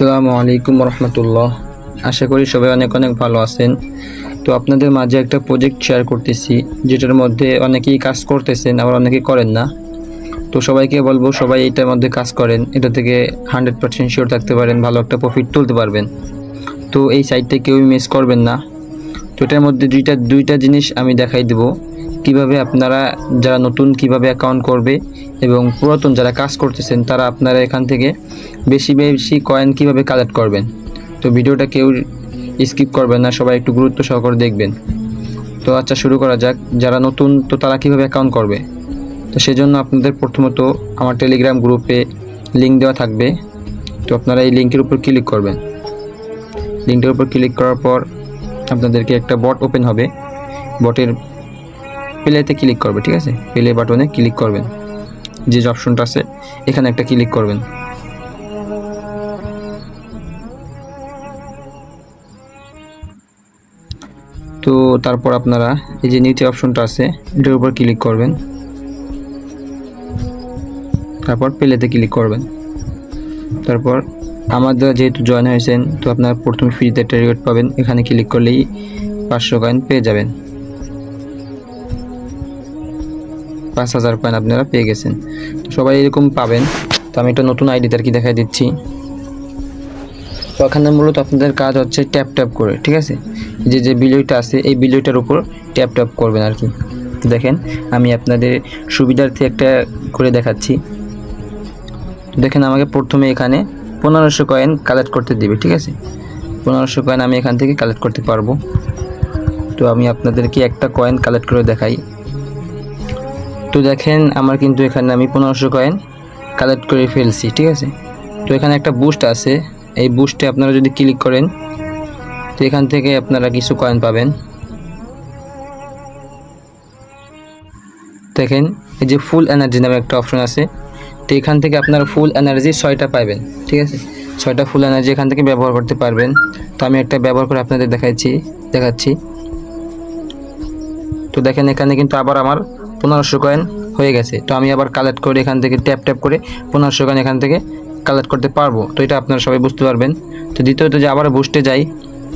আসসালামু আলাইকুম রহমতুল্লাহ। আশা করি সবাই অনেক অনেক ভালো আছেন। তো আপনাদের মাঝে একটা প্রজেক্ট শেয়ার করতেছি, যেটার মধ্যে অনেকেই কাজ করতেছেন, আবার অনেকেই করেন না। তো সবাইকে বলব, সবাই এটার মধ্যে কাজ করেন। এটা থেকে হান্ড্রেড পার্সেন্ট শিওর থাকতে পারেন, ভালো একটা প্রফিট তুলতে পারবেন। তো এই সাইটটা কেউই মিস করবেন না। তো এটার মধ্যে দুইটা দুইটা জিনিস আমি দেখাই দেবো। কীভাবে আপনারা যারা নতুন, কীভাবে অ্যাকাউন্ট করবে এবং পুরাতন যারা কাজ করতেছেন, তারা আপনারা এখান থেকে বেশি বেশি কয়েন কীভাবে কালেক্ট করবেন? তো ভিডিওটা কেউ স্কিপ করবেন না, সবাই একটু গুরুত্ব সহকারে দেখবেন। তো আচ্ছা শুরু করা যাক। যারা নতুন, তো তারা কীভাবে অ্যাকাউন্ট করবে? তো সেজন্য আপনাদের প্রথমত আমার টেলিগ্রাম গ্রুপে লিঙ্ক দেওয়া থাকবে। তো আপনারা এই লিঙ্কের উপর ক্লিক করবেন। লিঙ্কটার উপর ক্লিক করার পর আপনাদেরকে একটা বট ওপেন হবে। বটের প্লেতে ক্লিক করবে, ঠিক আছে? প্লে বাটনে ক্লিক করবেন। যে অপশনটা আছে, এখানে একটা ক্লিক করবেন। তো তারপর আপনারা এই যে নিচে অপশনটা আছে, এটার উপর ক্লিক করবেন। তারপর প্লেতে ক্লিক করবেন। তারপর আমাদের যেহেতু জয়েন হয়েছেন, তো আপনার প্রথম ফ্রিতে রিওয়ার্ড পাবেন। এখানে ক্লিক করলেই পাঁচশো কয়েন পেয়ে যাবেন। পাঁচ হাজার কয়েন আপনারা পেয়ে গেছেন। সবাই এরকম পাবেন। তো আমি একটা নতুন আইডিতে আর কি দেখাই দিচ্ছি। তো ওখানে মূলত আপনাদের কাজ হচ্ছে ট্যাপ ট্যাপ করে, ঠিক আছে? যে যে বিলয়টা আছে, এই বিলয়টার উপর ট্যাপ ট্যাপ করবেন আর কি। দেখেন, আমি আপনাদের সুবিধার্থে একটা করে দেখাচ্ছি। দেখেন, আমাকে প্রথমে এখানে পনেরোশো কয়েন কালেক্ট করতে দিবে, ঠিক আছে? পনেরোশো কয়েন আমি এখান থেকে কালেক্ট করতে পারব। তো আমি আপনাদেরকে একটা কয়েন কালেক্ট করে দেখাই। তো দেখেন, আমার কিন্তু এখানে আমি পনেরোশো কয়েন কালেক্ট করে ফেলছি, ঠিক আছে? তো এখানে একটা বুস্ট আছে। এই বুস্টে আপনারা যদি ক্লিক করেন তো এখান থেকে আপনারা কিছু কয়েন পাবেন। দেখেন, এই যে ফুল এনার্জি নামে একটা অপশন আছে। তো এখান থেকে আপনারা ফুল এনার্জি ছয়টা পাবেন ঠিক আছে? ছয়টা ফুল এনার্জি এখান থেকে ব্যবহার করতে পারবেন। তো আমি একটা ব্যবহার করে আপনাদের দেখাচ্ছি দেখাচ্ছি। তো দেখেন, এখানে কিন্তু আবার আমার পনেরোশো কয়েন হয়ে গেছে। তো আমি আবার কালেক্ট করে এখান থেকে ট্যাপ ট্যাপ করে পনেরোশো কয়েন এখান থেকে কালেক্ট করতে পারব। তো এটা আপনারা সবাই বুঝতে পারবেন। তো দ্বিতীয়ত যে আবার বুস্টে যাই,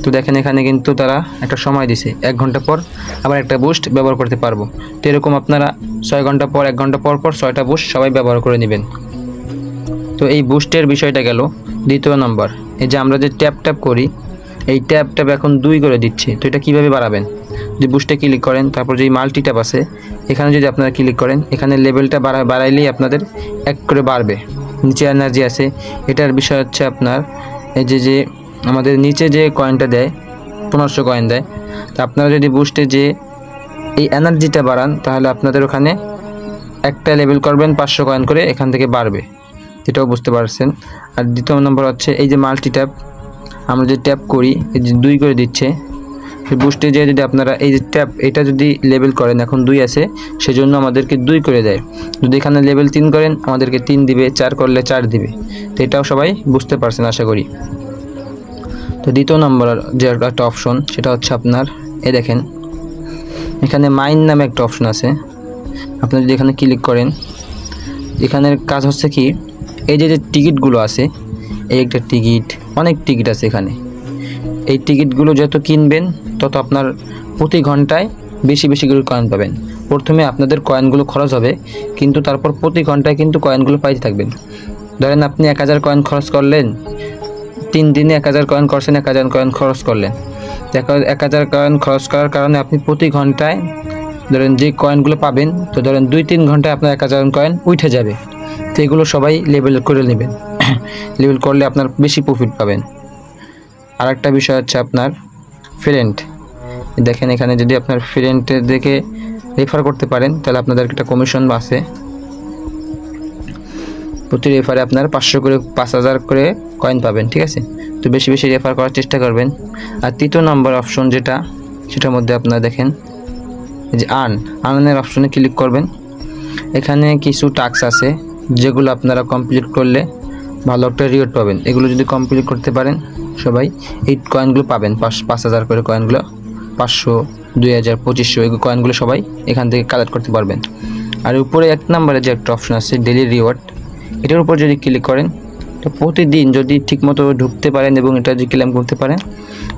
তো দেখেন এখানে কিন্তু তারা একটা সময় দিছে, এক ঘণ্টা পর আবার একটা বুস্ট ব্যবহার করতে পারব। তো এরকম আপনারা ছয় ঘণ্টা পর, এক ঘণ্টা পর পর ছয়টা বুস্ট সবাই ব্যবহার করে নেবেন। তো এই বুস্টের বিষয়টা গেল দ্বিতীয় নম্বর। এই যে আমরা যে ট্যাপ ট্যাপ করি, এই ট্যাপ ট্যাপ এখন দুই করে দিচ্ছে। তো এটা কীভাবে বাড়াবেন? যদি বুস্টে ক্লিক করেন, তারপর যে মাল্টি ট্যাপ আছে, এখানে যদি আপনারা ক্লিক করেন, এখানে লেভেলটা বাড়া, বাড়াইলেই আপনাদের এক করে বাড়বে। নিচে এনার্জি আছে, এটার বিষয় হচ্ছে আপনার এই যে যে আমাদের নিচে যে কয়েনটা দেয়, পনেরোশো কয়েন দেয়, তা আপনারা যদি বুস্টে যে এই এনার্জিটা বাড়ান, তাহলে আপনাদের ওখানে একটা লেভেল করবেন, পাঁচশো কয়েন করে এখান থেকে বাড়বে। এটাও বুঝতে পারছেন। আর দ্বিতীয় নম্বর হচ্ছে এই যে মাল্টি ট্যাপ আমরা যে ট্যাপ করি, এই যে দুই করে দিচ্ছে বুস্টে যে যদি আপনারা এই ট্যাপ এটা যদি লেভেল করেন, এখন দুই আছে, সেজন্য আমাদেরকে দুই করে দেয়। যদি এখানে লেভেল তিন করেন, আমাদেরকে তিন দিবে, চার করলে চার দিবে। তো এটাও সবাই বুঝতে পারছেন, আশা করি। তো দ্বিতীয় নম্বর যে একটা অপশন সেটা হচ্ছে আপনার, এ দেখেন, এখানে মাইন নামে একটা অপশন আছে। আপনি যদি এখানে ক্লিক করেন, এখানের কাজ হচ্ছে কি, এই যে যে টিকিটগুলো আছে, এই একটা টিকিট অনেক টিকিট আছে এখানে। এই টিকিটগুলো যত কিনবেন, তত আপনার প্রতি ঘন্টায় বেশি বেশি করে কয়েন পাবেন। প্রথমে আপনাদের কয়েনগুলো খরচ হবে, কিন্তু তারপর প্রতি ঘন্টায় কিন্তু কয়েনগুলো পাইতে থাকবেন। ধরেন আপনি এক হাজার কয়েন খরচ করলেন, তিন দিনে এক হাজার কয়েন করছেন, এক হাজার কয়েন খরচ করলেন। এক হাজার কয়েন খরচ করার কারণে আপনি প্রতি ঘন্টায় ধরেন যে কয়েনগুলো পাবেন, তো ধরেন দুই তিন ঘন্টায় আপনার এক হাজার কয়েন উঠে যাবে। তো এগুলো সবাই লেবেল করে নেবেন। লেবেল করলে আপনার বেশি প্রফিট পাবেন। আর একটা বিষয় হচ্ছে আপনার ফ্রেন্ড দেখেন এখানে যদি আপনার ফ্রেন্ডের দেখে রেফার করতে পারেন, তাহলে আপনাদের একটা কমিশন আছে। প্রতি রেফারে আপনার পাঁচশো করে, পাঁচ হাজার করে কয়েন পাবেন, ঠিক আছে? তো বেশি বেশি রেফার করার চেষ্টা করবেন। আর তৃতীয় নম্বর অপশন যেটা, সেটার মধ্যে আপনারা দেখেন যে আর্ন আর্নের অপশনে ক্লিক করবেন। এখানে কিছু টাস্ক আছে, যেগুলো আপনারা কমপ্লিট করলে ভালো একটা রিওয়ার্ড পাবেন। এগুলো যদি কমপ্লিট করতে পারেন সবাই, এই কয়েনগুলো পাবেন। পাঁচ পাঁচ হাজার করে কয়েনগুলো পাঁচশো, দুই হাজার, পঁচিশশো, এই কয়েনগুলো সবাই এখান থেকে কালেক্ট করতে পারবেন। আর উপরে এক নম্বরে যে একটা অপশন আছে ডেলি রিওয়ার্ড এটার উপর যদি ক্লিক করেন, তো প্রতিদিন যদি ঠিকমতো ঢুকতে পারেন এবং এটা যদি ক্লেম করতে পারেন,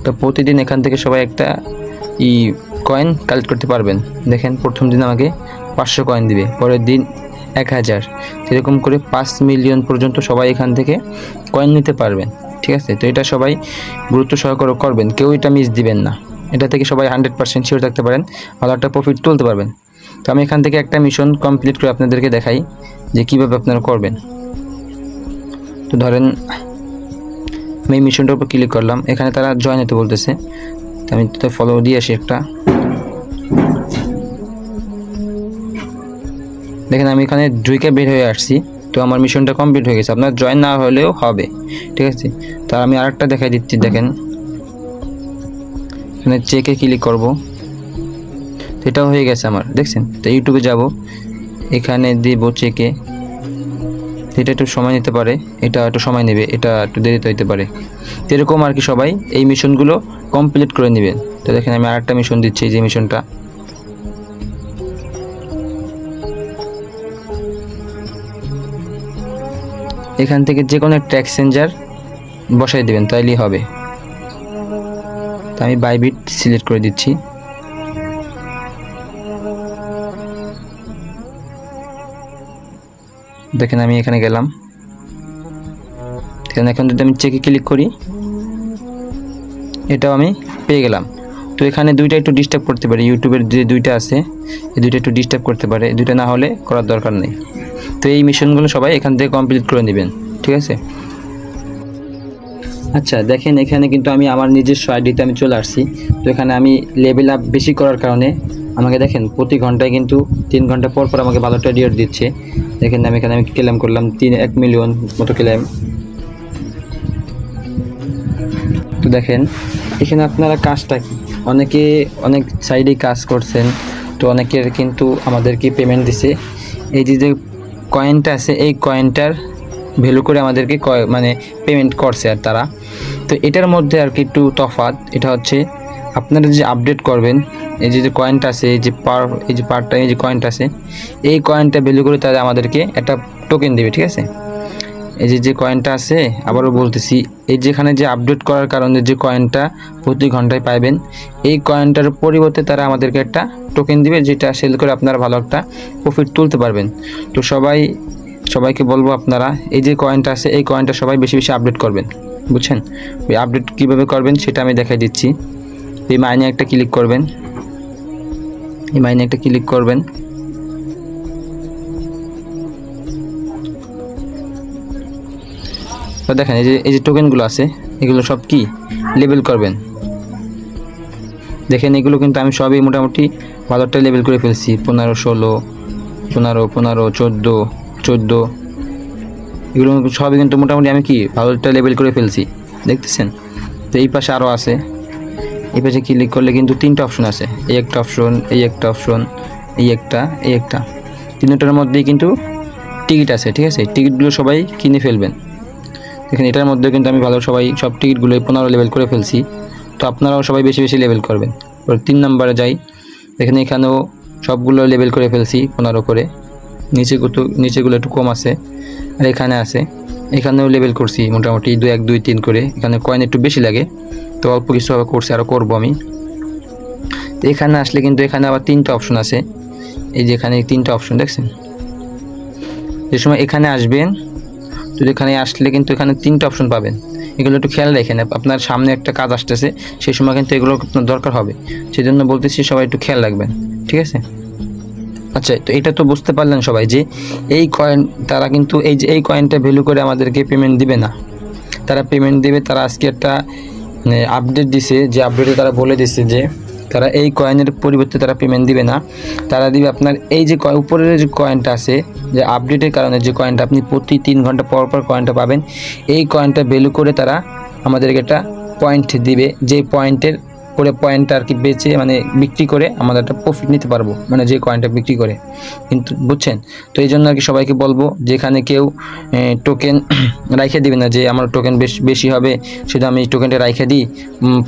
তো প্রতিদিন এখান থেকে সবাই একটা ই কয়েন কালেক্ট করতে পারবেন। দেখেন, প্রথম দিন আমাকে পাঁচশো কয়েন দিবে, পরের দিন এক হাজার। এরকম করে পাঁচ মিলিয়ন পর্যন্ত সবাই এখান থেকে কয়েন নিতে পারবেন, ঠিক আছে? তো এটা সবাই গুরুত্ব সহকারে করবেন, কেউ এটা মিস দিবেন না। এটা থেকে সবাই হান্ড্রেড পার্সেন্ট শিওর থাকতে পারেন, ভালো একটা প্রফিট তুলতে পারবেন। তো আমি এখান থেকে একটা মিশন কমপ্লিট করে আপনাদেরকে দেখাই যে কীভাবে আপনারা করবেন। তো ধরেন, আমি মিশনটার উপর ক্লিক করলাম, এখানে তারা জয়েন হতে বলতেছে। আমি তো ফলো দিয়ে আসি একটা। দেখেন আমি এখানে ঢুকে বের হয়ে আসছি, তো আমার মিশনটা কমপ্লিট হয়ে গেছে। আপনার জয়েন না হলেও হবে, ঠিক আছে? তার আমি আরেকটা দেখাই দিচ্ছি, দেখেন। এখানে চেকে ক্লিক করব। তো এটাও হয়ে গেছে আমার, দেখছেন? তো ইউটিউবে যাব, এখানে দিব চেকে এটা একটু সময় নিতে পারে, এটা একটু সময় নেবে, এটা একটু দেরিতে হইতে পারে। এরকম আর কি সবাই এই মিশনগুলো কমপ্লিট করে নেবেন। তো দেখেন আমি আরেকটা মিশন দিচ্ছি যে মিশনটা এখান থেকে যে কোনো একটা এক্সচেঞ্জার বসাই দেবেন, তাইলেই হবে। তো আমি বাইবিট সিলেক্ট করে দিচ্ছি। দেখেন আমি এখানে গেলাম। এখানে এখন যদি আমি চেকে ক্লিক করি, এটাও আমি পেয়ে গেলাম। তো এখানে দুইটা একটু ডিস্টার্ব করতে পারে, ইউটিউবের যে দুইটা আছে, এই দুইটা একটু ডিস্টার্ব করতে পারে দুইটা না হলে করার দরকার নেই। তো এই মিশনগুলো সবাই এখান থেকে কমপ্লিট করে নেবেন, ঠিক আছে? আচ্ছা দেখেন এখানে কিন্তু আমি আমার নিজস্ব আইডিতে আমি চলে আসছি। তো এখানে আমি লেভেল আপ বেশি করার কারণে আমাকে দেখেন প্রতি ঘন্টায় কিন্তু তিন ঘণ্টা পর পর আমাকে ভালো রিওয়ার্ড দিচ্ছে। দেখেন আমি এখানে আমি ক্লেম করলাম তিন, এক মিলিয়ন মতো ক্লেম তো দেখেন, এখানে আপনারা কাজটা কি? অনেকে অনেক সাইডেই কাজ করছেন, তো অনেকের কিন্তু আমাদেরকে পেমেন্ট দিছে। এই যে কয়েনটা আছে, এই কয়েনটার ভ্যালু করে আমাদেরকে মানে পেমেন্ট করছে আর তারা। তো এটার মধ্যে আর কি একটু তফাত এটা হচ্ছে আপনারা যে আপডেট করবেন, এই যে যে কয়েনটা আছে, এই যে পার এই যে পার টাইম যে কয়েনটা আছে, এই কয়েনটা ভ্যালু করে তারা আমাদেরকে একটা টোকেন দেবে, ঠিক আছে? এই যে যে কয়েনটা আছে, আবারও বলতেছি, এই যেখানে যে আপডেট করার কারণে যে কয়েনটা প্রতি ঘন্টায় পাইবেন, এই কয়েনটার পরিবর্তে তারা আমাদেরকে একটা টোকেন দিবে, যেটা সেল করে আপনারা ভালো একটা প্রফিট তুলতে পারবেন। তো সবাই, সবাইকে বলব আপনারা, এই যে কয়েনটা আছে, এই কয়েনটা সবাই বেশি বেশি আপডেট করবেন, বুঝছেন? ওই আপডেট কীভাবে করবেন সেটা আমি দেখাই দিচ্ছি। এই মাইনে একটা ক্লিক করবেন। এই মাইনে একটা ক্লিক করবেন। তো দেখেন, এই যে এই যে টোকেনগুলো আছে, এগুলো সব কি? লেবেল করবেন। দেখেন, এগুলো কিন্তু আমি সবই মোটামুটি ভালোটা লেবেল করে ফেলছি। পনেরো, ষোলো, পনেরো পনেরো, চোদ্দ চোদ্দ। এগুলো সবই কিন্তু মোটামুটি আমি কি ভালোটা লেবেল করে ফেলছি। দেখতেছেন? তো এই পাশে আরও আছে। এই পাশে ক্লিক করলে কিন্তু তিনটা অপশন আছে। এই একটা অপশন এই একটা অপশন এই একটা এই একটা। তিনটার মধ্যেই কিন্তু টিকিট আছে, ঠিক আছে? টিকিটগুলো সবাই কিনে ফেলবেন। দেখেন, এটার মধ্যে কিন্তু আমি ভালো সবাই, সব টিকিটগুলো পনেরো লেভেল করে ফেলছি। তো আপনারাও সবাই বেশি বেশি লেভেল করবেন। এবার তিন নম্বরে যাই। দেখেন, এখানেও সবগুলো লেভেল করে ফেলছি, পনেরো করে। নিচে নিচেগুলো একটু কম আছে, আর এখানে আছে। এখানেও লেভেল করছি মোটামুটি দু এক, দুই তিন করে। এখানে কয়েন একটু বেশি লাগে, তো অল্প কিছু করছি আরও করব আমি। তো এখানে আসলে কিন্তু এখানে আবার তিনটা অপশন আছে। এই যে এখানে তিনটা অপশন দেখছেন? যে সময় এখানে আসবেন তো এখানে আসলে কিন্তু এখানে তিনটা অপশন পাবেন। এগুলো একটু খেয়াল রেখেন, আপনার সামনে একটা কাজ আসতেছে, সেই সময় কিন্তু এগুলো আপনার দরকার হবে। সেই জন্য বলতেছি সবাই একটু খেয়াল রাখবেন, ঠিক আছে? আচ্ছা তো এটা তো বুঝতে পারলেন সবাই যে এই কয়েন তারা কিন্তু এই যে এই কয়েনটা ভ্যালু করে আমাদেরকে পেমেন্ট দিবে না। তারা পেমেন্ট দিবে, তারা আজকে একটা আপডেট দিছে, যে আপডেটে তারা বলে দিছে যে তারা এই কয়েনের পরিবর্তে তারা পেমেন্ট দিবে না। তারা দিবে আপনার এই যে উপরের যে কয়েনটা আছে, যে আপডেটের কারণে যে কয়েনটা আপনি প্রতি তিন ঘণ্টা পর পর কয়েনটা পাবেন, এই কয়েনটা ভ্যালু করে তারা আমাদেরকে একটা পয়েন্ট দিবে। যে পয়েন্টের করে পয়েন্টটা আর কি বেচে মানে বিক্রি করে আমাদের একটা প্রফিট নিতে পারব মানে যে কয়েনটা বিক্রি করে। কিন্তু বুঝছেন? তো এই জন্য আর কি সবাইকে বলব, যেখানে কেউ টোকেন রাইখে দিবে না যে আমার টোকেন বেশ, বেশি হবে সেটা আমি টোকেনটা রাইখে দিই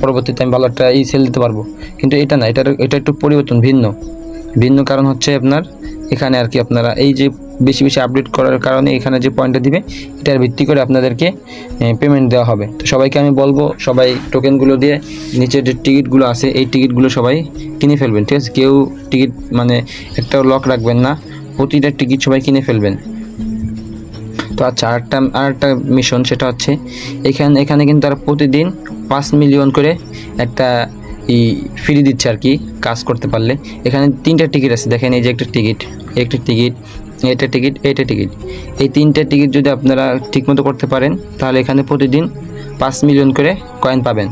পরবর্তীতে আমি ভালো একটা এই সেল দিতে পারব। কিন্তু এটা না, এটার, এটা একটু পরিবর্তন ভিন্ন। ভিন্ন কারণ হচ্ছে আপনার, এখানে আর কি আপনারা এই যে বেশি বেশি আপডেট করার কারণে এখানে যে পয়েন্টটা দিবে, এটার ভিত্তি করে আপনাদেরকে পেমেন্ট দেওয়া হবে। তো সবাইকে আমি বলব, সবাই টোকেনগুলো দিয়ে নিচের যে টিকিটগুলো আছে, এই টিকিটগুলো সবাই কিনে ফেলবেন, ঠিক আছে? কেউ টিকিট মানে একটাও লক রাখবেন না, প্রতিটা টিকিট সবাই কিনে ফেলবেন। তো আচ্ছা আরেকটা আরেকটা মিশন সেটা হচ্ছে, এখানে এখানে কিন্তু তারা প্রতিদিন পাঁচ মিলিয়ন করে একটা ই ফ্রি দিচ্ছে আর কি, কাজ করতে পারলে। এখানে তিনটা টিকিট আছে, দেখেন এই যে একটা টিকিট একটা টিকিট এটা টিকিট এটা টিকিট এই তিনটা টিকিট যদি আপনারা ঠিকমতো করতে পারেন, তাহলে এখানে প্রতিদিন পাঁচ মিলিয়ন করে কয়েন পাবেন।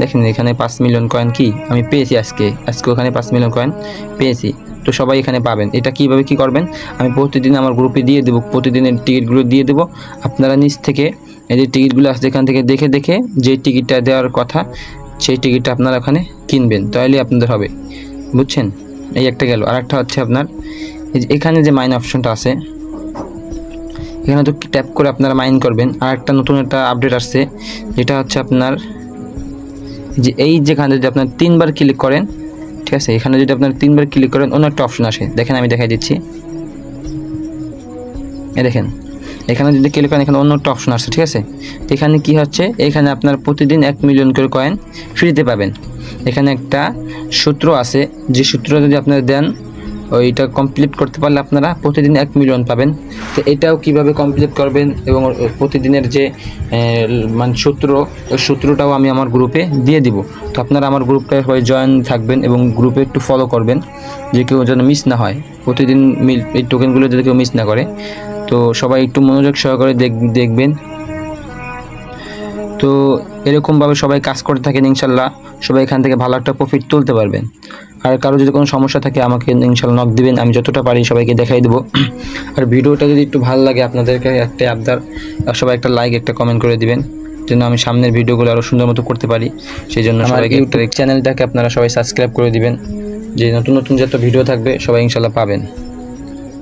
দেখেন, এখানে পাঁচ মিলিয়ন কয়েন কি? আমি পেয়েছি আজকে। আজকে ওখানে পাঁচ মিলিয়ন কয়েন পেয়েছি। তো সবাই এখানে পাবেন। এটা কীভাবে কি করবেন? আমি প্রতিদিন আমার গ্রুপে দিয়ে দেবো। প্রতিদিনের টিকিটগুলো দিয়ে দেবো। আপনারা নিচ থেকে এই যে টিকিটগুলো আসছে, এখান থেকে দেখে দেখে যে টিকিটটা দেওয়ার কথা, সেই টিকিটটা আপনারা ওখানে কিনবেন। তাহলে আপনাদের হবে। বুঝছেন? এই একটা গেল। আর একটা হচ্ছে আপনার এখানে যে মাইন অপশনটা আছে, এখানে তো ট্যাপ করে আপনারা মাইন করবেন। আর একটা নতুন একটা আপডেট আসছে, যেটা হচ্ছে আপনার যে এই যেখানে যদি আপনার তিনবার ক্লিক করেন, ঠিক আছে, এখানে যদি আপনার তিনবার ক্লিক করেন, অন্য একটা অপশন আসে। দেখেন আমি দেখাই দিচ্ছি। দেখেন, এখানে যদি ক্লিক করেন, এখানে অন্য একটা অপশন আসছে, ঠিক আছে? এখানে কি হচ্ছে, এখানে আপনার প্রতিদিন এক মিলিয়ন করে কয়েন ফ্রিতে পাবেন। এখানে একটা সূত্র আছে, যে সূত্র যদি আপনারা দেন ওইটা কমপ্লিট করতে পারলে আপনারা প্রতিদিন এক মিলিয়ন পাবেন। তো এটাও কীভাবে কমপ্লিট করবেন এবং প্রতিদিনের যে মানে সূত্র, ওই সূত্রটাও আমি আমার গ্রুপে দিয়ে দিব। তো আপনারা আমার গ্রুপটা হয়ে জয়েন থাকবেন এবং গ্রুপে একটু ফলো করবেন, যে কেউ যেন মিস না হয়। প্রতিদিন মিল- এই টোকেনগুলো যদি কেউ মিস না করে। তো সবাই একটু মনোযোগ সহকারে দেখ, দেখবেন। তো এরকমভাবে সবাই কাজ করতে থাকেন ইনশাল্লাহ। সবাই এখান থেকে ভালো একটা প্রফিট তুলতে পারবেন। আর কারও যদি কোনো সমস্যা থাকে আমাকে ইনশাল্লাহ নক দিবেন আমি যতটা পারি সবাইকে দেখাই দেবো। আর ভিডিওটা যদি একটু ভালো লাগে আপনাদেরকে একটা আবদার সবাই একটা লাইক একটা কমেন্ট করে দিবেন যেন আমি সামনের ভিডিওগুলো আরও সুন্দর মতো করতে পারি। সেই জন্য সবাইকে ইউটিউব চ্যানেলটাকে আপনারা সবাই সাবস্ক্রাইব করে দিবেন যে নতুন নতুন যত ভিডিও থাকবে সবাই ইনশাল্লাহ পাবেন।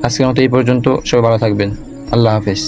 আজকের মতো এই পর্যন্ত সবাই ভালো থাকবেন। আল্লাহ হাফেজ।